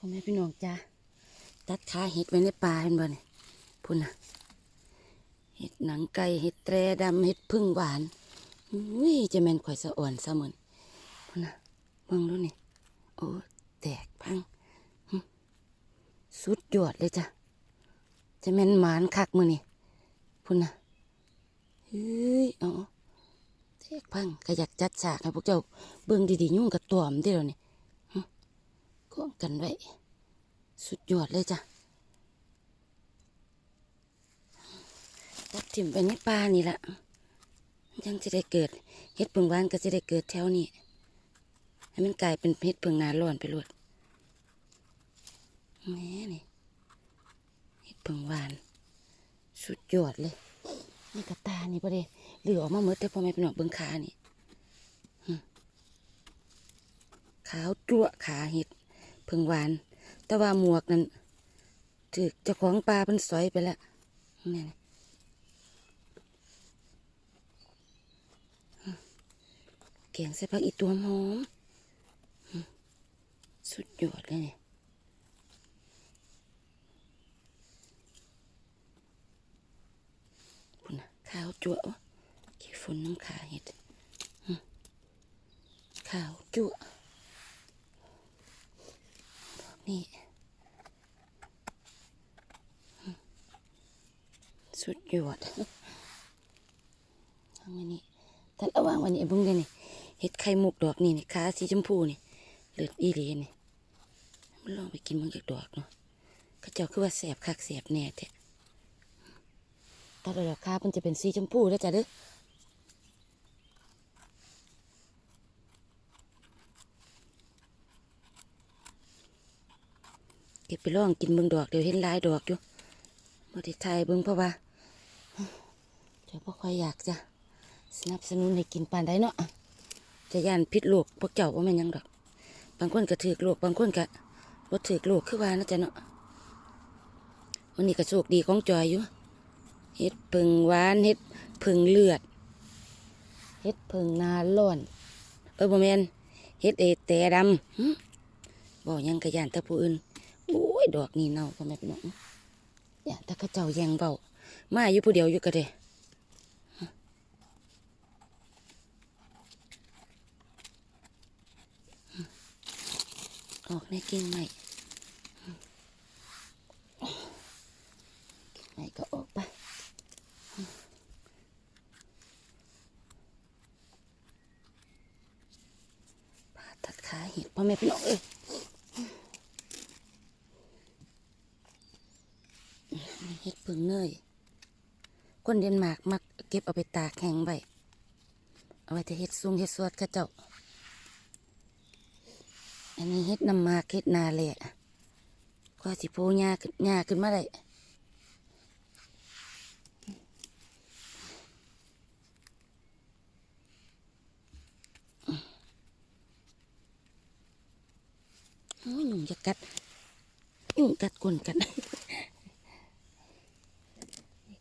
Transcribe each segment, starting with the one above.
พ่อแม่พี่น้องจ้าตัดขาเห็ดไว้ในป่าเห็นบ่เนี่ยพุ่นนะเห็ดหนังไก่เห็ดแตรดำเห็ดพึ่งหวานอุ้ยจะแมนข่อยสะอ่อนซะเหมือนพุ่นนะเบิ่งดูนี่โอ้แตกพังสุดยอดเลยจ้ะจะแมนหมานคักมือนี่พุ่นนะเฮ้ยเอแตกพังก็อยากจัดฉากให้พวกเจ้าเบิ่งดีๆยุ่งกับตัวมนเด้อนี่ ก้มกันไว้ สุดยอดเลยจ้ะตัดถิ่มไปในป่านี่ละยังจะได้เกิดเห็ดเพิงวานก็จะได้เกิดแถวนี้ให้มันกลายเป็นเห็ดเพิงนาร้อนไปหลดแหม่นี่เห็ดเพิงวาน สุดยอดเลยนี่กระตานี่ประเดี๋ยวเหลือออกมาเมื่อแต่พ่อแม่เป็นหนอกเบิงขานี่ขาวจั่วขาเห็ด เพิ่งหวาน แต่ว่าหมวกนั้นถือเจ้าของปลาเป็นสอยไปแล้วนี่นะแกงใส่ผักอีตัวหอมสุดยอดเลยเนี่ยคุณข้าวจั่วขี้ฝุ่นน้ำขาเห็ดข้าวจั่ว นี่ สุดยอดทางวันนี้แต่ระหว่างวันนี้เบุ้งเลยนี่เห็ดไข่มุกดอกนี่นี่ขาสีชมพูนี่เลือดอีหลีนี่มันลองไปกินมันจากดอกเนาะเขาเจ้าคือว่าแสบคักแสบแน่แท้ตาดอกขามันจะเป็นสีชมพูแล้วจ้ะเด้อ เก็บไปล่องกินเบิ่งดอกเดี๋ยวเห็นลายดอกอยู่บ่ได้ทายเบิ่งเพราะว่าเดี๋ยวบ่ค่อยอยากจะสนับสนุนให้กินปานใดเนาะจะย่านพิษโรคพวกเจ้าว่าแม่นหยังดอก บางคนก็ถือโรคบางคนก็บ่ถือโรคคือว่านะจ๊ะเนาะวันนี้ก็โชคดีของจอยอยู่เฮ็ดผึ่งหวานเฮ็ดผึ่งเลือดเฮ็ดผึ่งนาร้อนเออบ่แม่นเฮ็ดเอแต่ดำบ่ยังก็ย่านต่ผู้อื่น โอ้ยดอกนี่เน่าพ่อแม่พี่น้องอย่าถ้าเขาเจ้าแยงเบามาอยู่ผู้เดียวอยู่ก็ได้ออกในกิ่งใหม่กิ่งใหม่ก็ออกไปผ่าตัดขาเห็ดพ่อแม่พี่น้องเอ้ย เฮ็ด ผึ่งเนยคนเดนมาร์กมักเก็บเอาไปตากแห้งไว้เอาไว้จะเฮ็ดซุงเฮ็ดสวดข้าเจ้า อันนี้เฮ็ดน้ำมาเฮ็ดนาแหละก็สิโพหญ้าขึ้นหญ้าขึ้นมาได้โอ้ยยุงจะกัดยุงกัดก้นกัน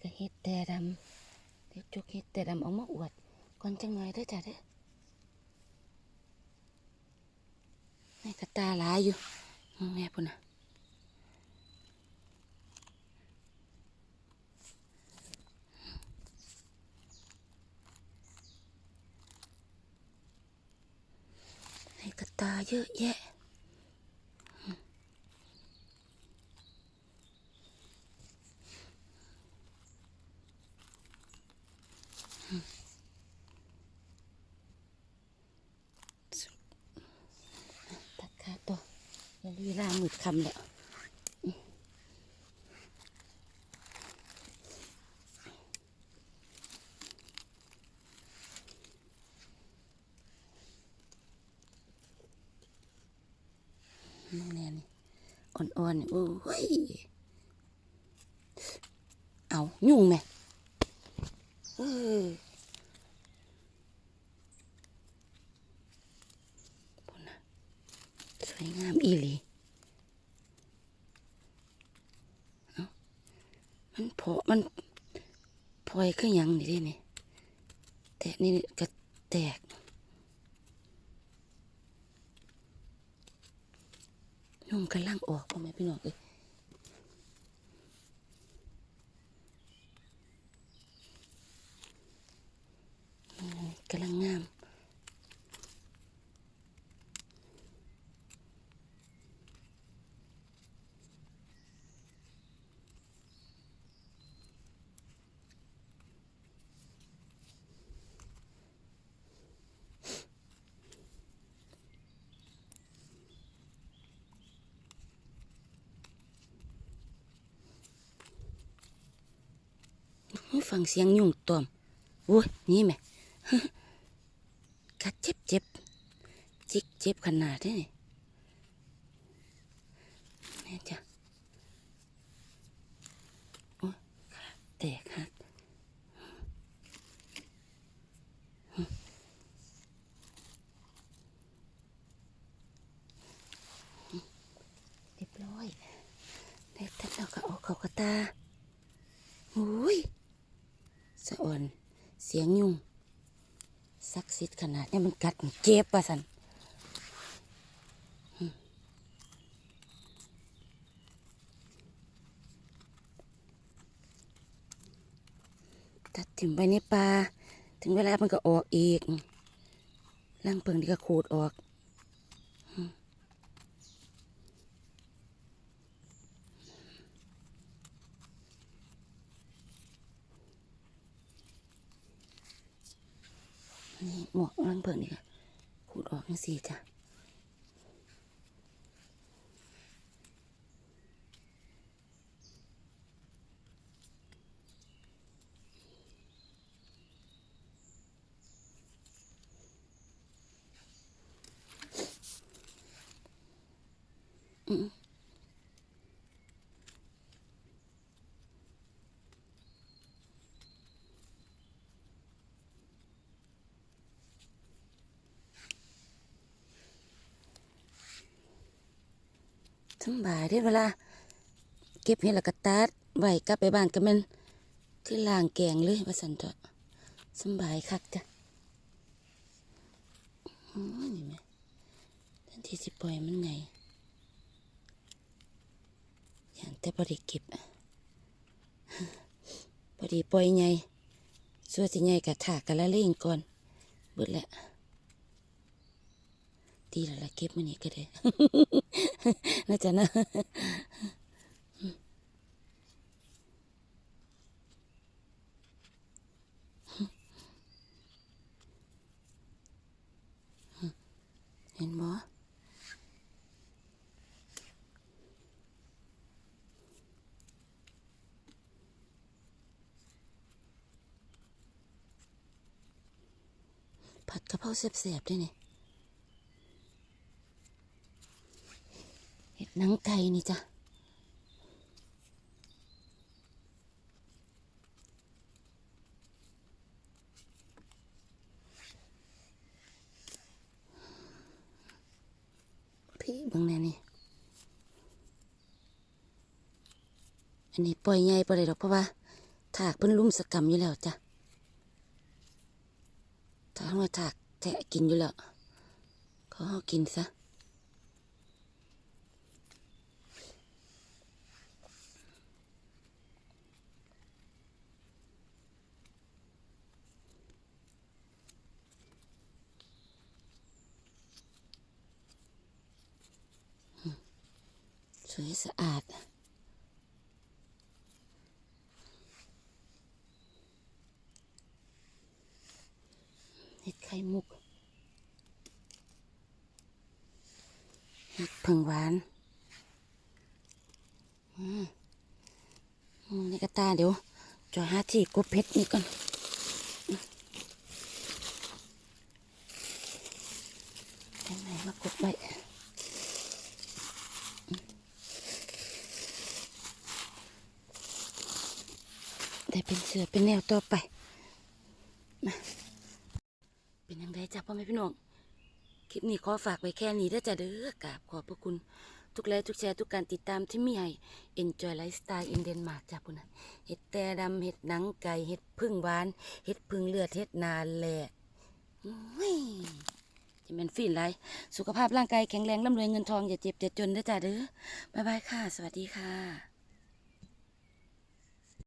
ก็เห็ดแต่ดำเดี๋ยวจุกเห็ดแต่ดำเอามาอวดก่อนจังหน่อยเด้อจ้ะเด้อนี่ก็ตาหลายอยู่แม่พุ่นนะนี่ก็ตาเยอะแยะ ตัดขาตัว เดี๋ยวลาหมืดคำแล้วนี่แน่นี่อ่อนๆโอ้ย เอายุ่งไหมเออสวยงามอีหลีเอ้า มันเพาะมันพลอยขึ้นยังนี่ด้นี่แต่นี่ก็แตกนุ่มกำลังออกพ่อแม่พี่น้องเอ้ยกำลังงาม ฟังเสียงยุ่งตอมโอ้ยนี่แม่กัดเจ็บเจ็บจิกเจ็บขนาดนี้แม่จ้ะโอ้ยแตกหักเรียบร้อยได้ทัดเราก็เออกเขากระตาโอ้ย สะอ่อนเสียงยุงสักดิ์สิทธิ์ขนาดนี้มันกัดมันเจ็บป่ะสันตัดถิ่มไปในปลาถึงเวลามันก็ออกอีกล่างเปิงนี่ก็ขูดออกอืม นี่หมวกล่างเปิงนี่ก็ขูดออกจังสี่จ้ะอือ สบายได้เวลา เก็บเห็ดล้วก็ตัดไว้กลับไปบ้านก็มันคือล้างแกงเลยว่าสันเถอะสบายคักจ้ะโอ้ยนี่แม่ทันทีสิปล่อยมันไงอย่างแต่พอดีเก็บพอดีปล่อยไงส่วนสิไงกะถากกะละเล่งก่อนเบิดแหละดีแล้วละเก็บมันนี่ก็ได้ น่าจะนะเห็นบ่ผัดกะเพราแซ่บๆด้วยนี่ หนังไก่นี่จ้ะพี่บางแน่นี่ อันนี้ปล่อยใหญ่ปล่อยดอกเพราะว่าถากเพิ่นลุ่มสกรรมอยู่แล้วจ้ะถ้าว่าถากแทะกินอยู่แล้วก็เอากินซะส วยสะอาด เห็ดไข่มุก เห็ดผึ่งหวานอืมนี่กระตาเดี๋ยวจอหาที่กบเพชรนี่ก่อนได้ไหนมากบไว้อืมได้เป็นเสือเป็นแนวต่อไปเป็นยังไงจ้าพ่อแม่พี่น้อง คลิปนี้ขอฝากไว้แค่นี้ได้จ้ะเด้อกราบขอบพระคุณทุกไลค์ทุกแชร์ทุกการติดตามที่มีให้ Enjoy Lifestyle in Denmark จ้ะพุ่นนะเห็ดแต่ดำเห็ดหนังไก่เห็ดพึ่งหวานเห็ดพึ่งเลือดเห็ดนาแหละโอ้ยจะเป็นฟีนไรสุขภาพร่างกายแข็งแรงร่ำรวยเงินทองอย่าเจ็บอย่าจนเด้จ้าเด้อบ๊ายบายค่ะ สวัสดีค่ะ